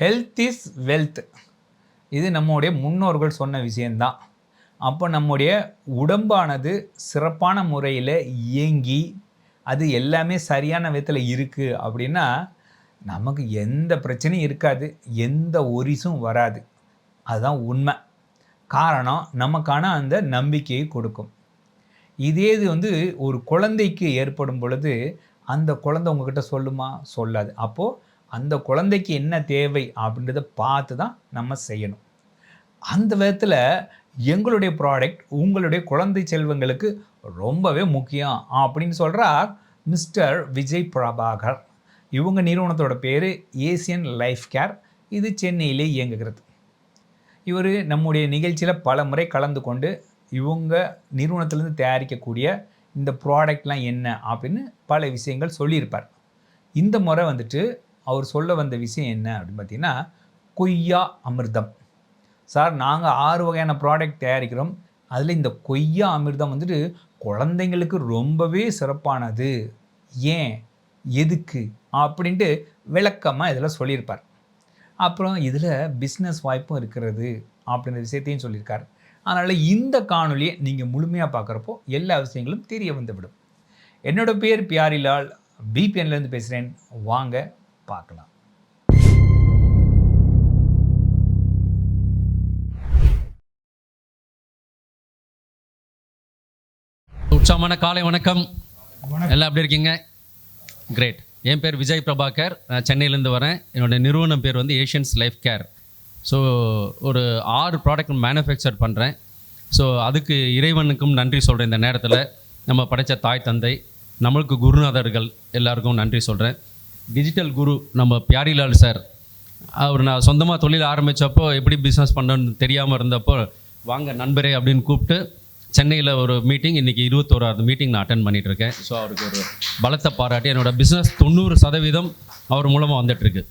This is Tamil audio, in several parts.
ஹெல்த் இஸ் வெல்த் இது நம்முடைய முன்னோர்கள் சொன்ன விஷயந்தான் அப்போ நம்முடைய உடம்பானது சிறப்பான முறையில் இயங்கி அது எல்லாமே சரியான விதத்தில் இருக்குது அப்படின்னா நமக்கு எந்த பிரச்சனையும் இருக்காது எந்த ஒரிசும் வராது. அதுதான் உண்மை. காரணம் நமக்கான அந்த நம்பிக்கையை கொடுக்கும். இதே இது வந்து ஒரு குழந்தைக்கு ஏற்படும் பொழுது அந்த குழந்தை உங்ககிட்ட சொல்லுமா? சொல்லாது. அப்போது அந்த குழந்தைக்கு என்ன தேவை அப்படின்றத பார்த்து தான் நம்ம செய்யணும். அந்த விதத்தில் எங்களுடைய ப்ராடக்ட் உங்களுடைய குழந்தை செல்வங்களுக்கு ரொம்பவே முக்கியம் அப்படின்னு சொல்கிறார் மிஸ்டர் விஜய் பிரபாகர். இவங்க நிறுவனத்தோட பேர் ஏசியன் லைஃப் கேர். இது சென்னையிலே இயங்குகிறது. இவர் நம்முடைய நிகழ்ச்சியில் பல முறை கலந்து கொண்டு இவங்க நிறுவனத்திலேருந்து தயாரிக்கக்கூடிய இந்த ப்ராடக்ட்லாம் என்ன அப்படின்னு பல விஷயங்கள் சொல்லியிருப்பார். இந்த முறை வந்துட்டு அவர் சொல்ல வந்த விஷயம் என்ன அப்படின்னு பார்த்தீங்கன்னா கொய்யா அமிர்தம். சார் நாங்கள் ஆறு வகையான ப்ராடக்ட் தயாரிக்கிறோம். அதில் இந்த கொய்யா அமிர்தம் வந்துட்டு குழந்தைங்களுக்கு ரொம்பவே சிறப்பானது. ஏன்? எதுக்கு? அப்படின்ட்டு விளக்கமாக இதில் சொல்லியிருப்பார். அப்புறம் இதில் பிஸ்னஸ் வாய்ப்பும் இருக்கிறது அப்படின்ற விஷயத்தையும் சொல்லியிருக்கார். அதனால் இந்த காணொலியை நீங்கள் முழுமையாக பார்க்குறப்போ எல்லா விஷயங்களும் தெரிய வந்துவிடும். என்னோடய பேர் பியாரிலால். பிபிஎன்லேருந்து பேசுகிறேன் வாங்க பார்க்கலாம். உற்சாகமான காலை வணக்கம். எல்லாம் எப்படி இருக்கீங்க? கிரேட் என் பேர் விஜய் பிரபாகர். நான் சென்னையிலேருந்து வரேன். என்னோட நிறுவனம் பேர் வந்து ஏஷியன்ஸ் லைஃப் கேர் ஸோ ஒரு ஆறு ப்ராடக்ட் மேனுஃபேக்சர் பண்ணுறேன் ஸோ அதுக்கு இறைவனுக்கும் நன்றி சொல்கிறேன் இந்த நேரத்தில். நம்ம படைத்த தாய் தந்தை நம்மளுக்கு குருநாதர்கள் எல்லாருக்கும் நன்றி சொல்கிறேன் டிஜிட்டல் குரு நம்ம பியாரிலால் சார். அவர் நான் சொந்தமாக தொழில் ஆரம்பித்தப்போ எப்படி பிஸ்னஸ் பண்ணணும்னு தெரியாமல் இருந்தப்போ வாங்க நண்பரே அப்படின்னு கூப்பிட்டு சென்னையில் ஒரு மீட்டிங் இன்றைக்கி இருபத்தோராவது மீட்டிங் நான் அட்டன் பண்ணிகிட்ருக்கேன் இருக்கேன் ஸோ அவருக்கு ஒரு பலத்தை பாராட்டி. என்னோடய பிஸ்னஸ் தொண்ணூறு சதவீதம் அவர் மூலமாக வந்துட்டுருக்கு.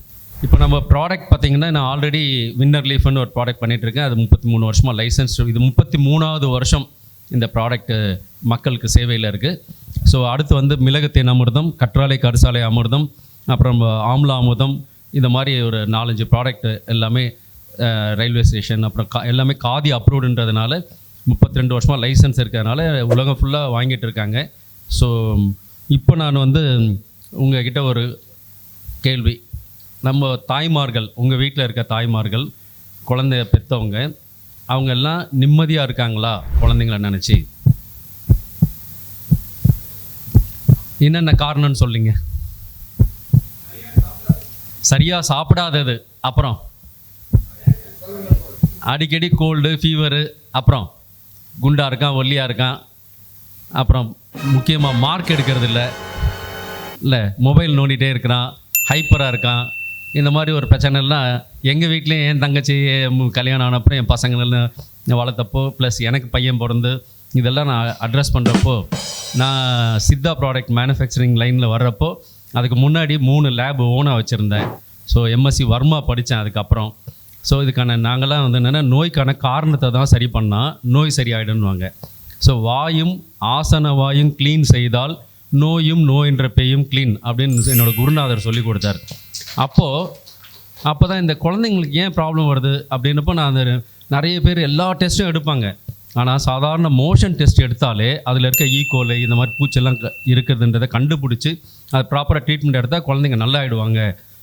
இப்போ நம்ம ப்ராடக்ட் பார்த்தீங்கன்னா நான் ஆல்ரெடி வின்னர் லீஃப்னு ஒரு ப்ராடக்ட் பண்ணிகிட்ருக்கேன் இருக்கேன் அது முப்பத்தி மூணு வருஷமாக லைசன்ஸ் இது முப்பத்தி மூணாவது வருஷம் இந்த ப்ராடக்ட்டு மக்களுக்கு சேவையில் இருக்குது ஸோ அடுத்து வந்து மிளகு தேன் அமிர்தம் கற்றாழை கருசாலை அமிர்தம் அப்புறம் ஆம்லா அமுதம் இந்த மாதிரி ஒரு நாலஞ்சு ப்ராடக்ட் எல்லாமே ரயில்வே ஸ்டேஷன் அப்புறம் கா எல்லாமே காதி அப்ரூவ்டுன்றதுனால முப்பத்தி ரெண்டு வருஷமாக லைசன்ஸ் இருக்கிறதுனால உலகம் ஃபுல்லாக வாங்கிட்டு இருக்காங்க. ஸோ இப்போ நான் வந்து உங்ககிட்ட ஒரு கேள்வி. நம்ம தாய்மார்கள் உங்கள் வீட்டில் இருக்க தாய்மார்கள் குழந்தைய பெற்றவங்க அவங்க எல்லாம் நிம்மதியாக இருக்காங்களா? குழந்தைங்கள நினச்சி. என்னென்ன காரணம்னு சொல்லிங்க. சரியாக சாப்பிடாதது. அப்புறம்? அடிக்கடி கோல்டு ஃபீவரு அப்புறம்? குண்டாக இருக்கான் ஒல்லியாக இருக்கான். அப்புறம் முக்கியமாக மார்க் எடுக்கிறது இல்லை. இல்லை மொபைல் நோண்டிகிட்டே இருக்கிறான் ஹைப்பராக இருக்கான். இந்த மாதிரி ஒரு பிரச்சனைலாம் எங்கள் வீட்லேயும் என் தங்கச்சி கல்யாணம் ஆனப்போ என் பசங்களெல்லாம் வளர்த்தப்போ ப்ளஸ் எனக்கு பையன் பிறந்து இதெல்லாம் நான் அட்ரஸ் பண்ணுறப்போ நான் சித்தா ப்ராடக்ட் மேனுஃபேக்சரிங் லைனில் வர்றப்போ அதுக்கு முன்னாடி மூணு லேப் ஓனாக வச்சுருந்தேன். ஸோ எம்எஸ்சி வர்மா படித்தேன் அதுக்கப்புறம். ஸோ இதுக்கான நாங்களாம் வந்து என்னென்னா நோய்க்கான காரணத்தை தான் சரி பண்ணால் நோய் சரியாயிடும்னுவாங்க. ஸோ வாயும் ஆசன வாயும் க்ளீன் செய்தால் நோயும் நோயின்ற பேயும் க்ளீன் அப்படின்னு என்னோடய குருநாதர் சொல்லி கொடுத்தார். அப்போது அப்போ தான் இந்த குழந்தைங்களுக்கு ஏன் ப்ராப்ளம் வருது அப்படின்னப்போ நான் அந்த நிறைய பேர் எல்லா டெஸ்ட்டும் எடுப்பாங்க. ஆனால் சாதாரண மோஷன் டெஸ்ட் எடுத்தாலே அதில் இருக்க e ஈகோலை இந்த மாதிரி பூச்செல்லாம் க- இருக்குதுன்றதை கண்டுபிடிச்சி அது ப்ராப்பராக ட்ரீட்மெண்ட் எடுத்தால் குழந்தைங்க நல்லா ஆயிடுவாங்க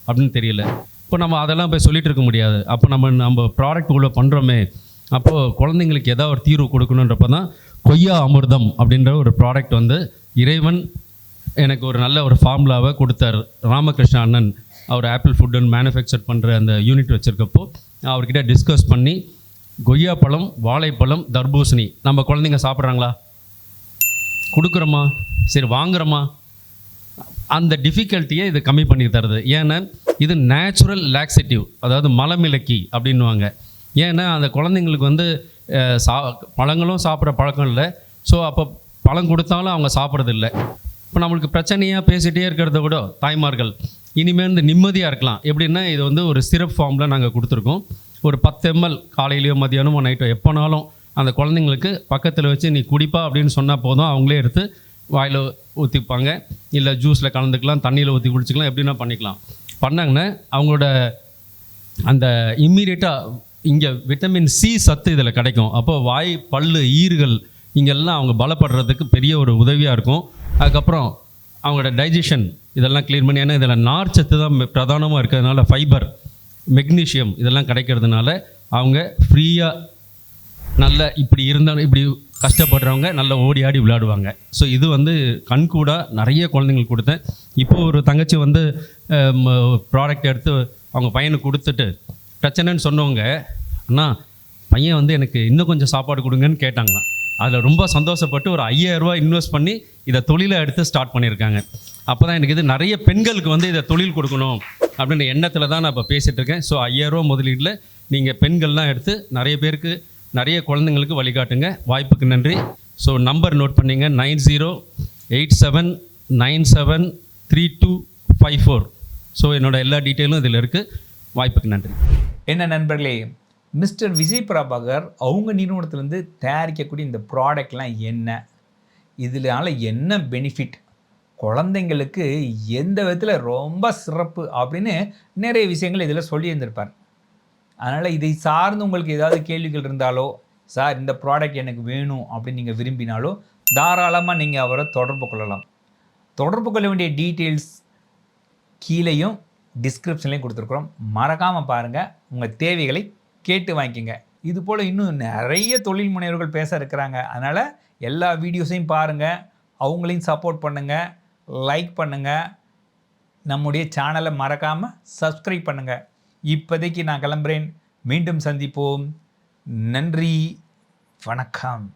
அப்படின்னு தெரியல. இப்போ நம்ம அதெல்லாம் போய் சொல்லிட்டு இருக்க முடியாது. அப்போ நம்ம நம்ம ப்ராடக்ட் உள்ள பண்ணுறோமே அப்போது குழந்தைங்களுக்கு ஏதாவது ஒரு தீர்வு கொடுக்கணுன்றப்ப தான் கொய்யா அமிர்தம் அப்படின்ற ஒரு ப்ராடக்ட் வந்து இறைவன் எனக்கு ஒரு நல்ல ஒரு ஃபார்முலாவை கொடுத்தார். ராமகிருஷ்ண அண்ணன் அவர் ஆப்பிள் ஃபுட்டுன்னு மேனுஃபேக்சர் பண்ணுற அந்த யூனிட் வச்சுருக்கப்போ அவர்கிட்ட டிஸ்கஸ் பண்ணி கொய்யா பழம் வாழைப்பழம் தர்பூசணி நம்ம குழந்தைங்க சாப்பிட்றாங்களா? கொடுக்குறோமா? சரி வாங்குறோமா? அந்த டிஃபிகல்ட்டியை இது கம்மி பண்ணி தருது. ஏன்னா இது நேச்சுரல் லாக்ஸேட்டிவ் அதாவது மலமிளக்கி அப்படின்னுவாங்க. ஏன்னா அந்த குழந்தைங்களுக்கு வந்து சா பழங்களும் சாப்பிட்ற பழக்கம் இல்லை. ஸோ அப்போ பழம் கொடுத்தாலும் அவங்க சாப்பிட்றதில்ல இப்போ நம்மளுக்கு பிரச்சனையாக பேசிகிட்டே இருக்கிறத விட தாய்மார்கள் இனிமேல் இந்த நிம்மதியாக இருக்கலாம். எப்படின்னா இது வந்து ஒரு சிரப் ஃபார்மில் நாங்கள் கொடுத்துருக்கோம். ஒரு பத்து எம்எல் காலையிலையோ மதியானமோ நைட்டோ எப்போனாலும் அந்த குழந்தைங்களுக்கு பக்கத்தில் வச்சு நீ குடிப்பா அப்படின்னு சொன்னால் போதும் அவங்களே எடுத்து வாயில் ஊற்றிப்பாங்க இல்லை ஜூஸில் கலந்துக்கலாம் தண்ணியில் ஊற்றி குடிச்சிக்கலாம் எப்படின்னா பண்ணிக்கலாம். பண்ணாங்கன்னா அவங்களோட அந்த இம்மீடியட்டாக இங்கே விட்டமின் சி சத்து இதில் கிடைக்கும். அப்போ வாய் பல்லு ஈறுகள் இங்கெல்லாம் அவங்க பலப்படுறதுக்கு பெரிய ஒரு உதவியாக இருக்கும். அதுக்கப்புறம் அவங்களோட டைஜஷன் இதெல்லாம் க்ளீன் பண்ணி ஏன்னா இதில் நார் சத்து தான் பிரதானமாக இருக்கிறதுனால ஃபைபர் மெக்னீஷியம் இதெல்லாம் கிடைக்கிறதுனால அவங்க ஃப்ரீயாக நல்ல இப்படி இருந்தாலும் இப்படி கஷ்டப்படுறவங்க நல்லா ஓடி ஆடி விளையாடுவாங்க. ஸோ இது வந்து கண்கூடாக நிறைய குழந்தைங்களுக்கு கொடுத்தேன். இப்போ ஒரு தங்கச்சி வந்து ப்ராடக்ட் எடுத்து அவங்க பையனுக்கு கொடுத்துட்டு பிரச்சனைன்னு சொன்னவங்க அண்ணா பையன் வந்து எனக்கு இன்னும் கொஞ்சம் சாப்பாடு கொடுங்கன்னு கேட்டாங்களாம். அதில் ரொம்ப சந்தோஷப்பட்டு ஒரு ஐயாயிரரூவா இன்வெஸ்ட் பண்ணி இதை தொழிலை எடுத்து ஸ்டார்ட் பண்ணியிருக்காங்க. அப்போ தான் எனக்கு இது நிறைய பெண்களுக்கு வந்து இதை தொழில் கொடுக்கணும் அப்படின்ற எண்ணத்தில் தான் நான் இப்போ பேசிகிட்டு இருக்கேன். ஸோ ரூபா முதலீட்டில் நீங்கள் பெண்கள்லாம் எடுத்து நிறைய பேருக்கு நிறைய குழந்தைங்களுக்கு வழிகாட்டுங்க. வாய்ப்புக்கு நன்றி. ஸோ நம்பர் நோட் பண்ணிங்க. Nine zero eight seven nine seven three two five four so என்னோட எல்லா டீட்டெயிலும் இதில் இருக்குது வாய்ப்புக்கு நன்றி. என்ன நண்பர்களே மிஸ்டர் விஜய் பிரபாகர் அவங்க நிறுவனத்திலேருந்து தயாரிக்கக்கூடிய இந்த ப்ராடக்ட்லாம் என்ன? இதனால என்ன பெனிஃபிட் குழந்தைங்களுக்கு எந்த விதத்தில் ரொம்ப சிறப்பு அப்படின்னு நிறைய விஷயங்கள் இதில் சொல்லியிருந்திருப்பார். அதனால் இதை சார்ந்து உங்களுக்கு ஏதாவது கேள்விகள் இருந்தாலோ சார் இந்த ப்ராடக்ட் எனக்கு வேணும் அப்படின்னு நீங்கள் விரும்பினாலோ தாராளமாக நீங்கள் அவரை தொடர்பு கொள்ளலாம். தொடர்பு கொள்ள வேண்டிய டீட்டெயில்ஸ் கீழேயும் டிஸ்கிரிப்ஷன்லேயும் கொடுத்துருக்குறோம். மறக்காமல் பாருங்கள் உங்கள் தேவைகளை கேட்டு வாங்கிக்கோங்க. இது போல் இன்னும் நிறைய தொழில் முனைவர்கள் பேச இருக்கிறாங்க. அதனால் எல்லா வீடியோஸையும் பாருங்கள் அவங்களையும் சப்போர்ட் பண்ணுங்கள் லைக் பண்ணுங்கள் நம்முடைய சேனலை மறக்காமல் சப்ஸ்கிரைப் பண்ணுங்கள் இப்போதைக்கு நான் கிளம்புறேன். மீண்டும் சந்திப்போம். நன்றி. வணக்கம்.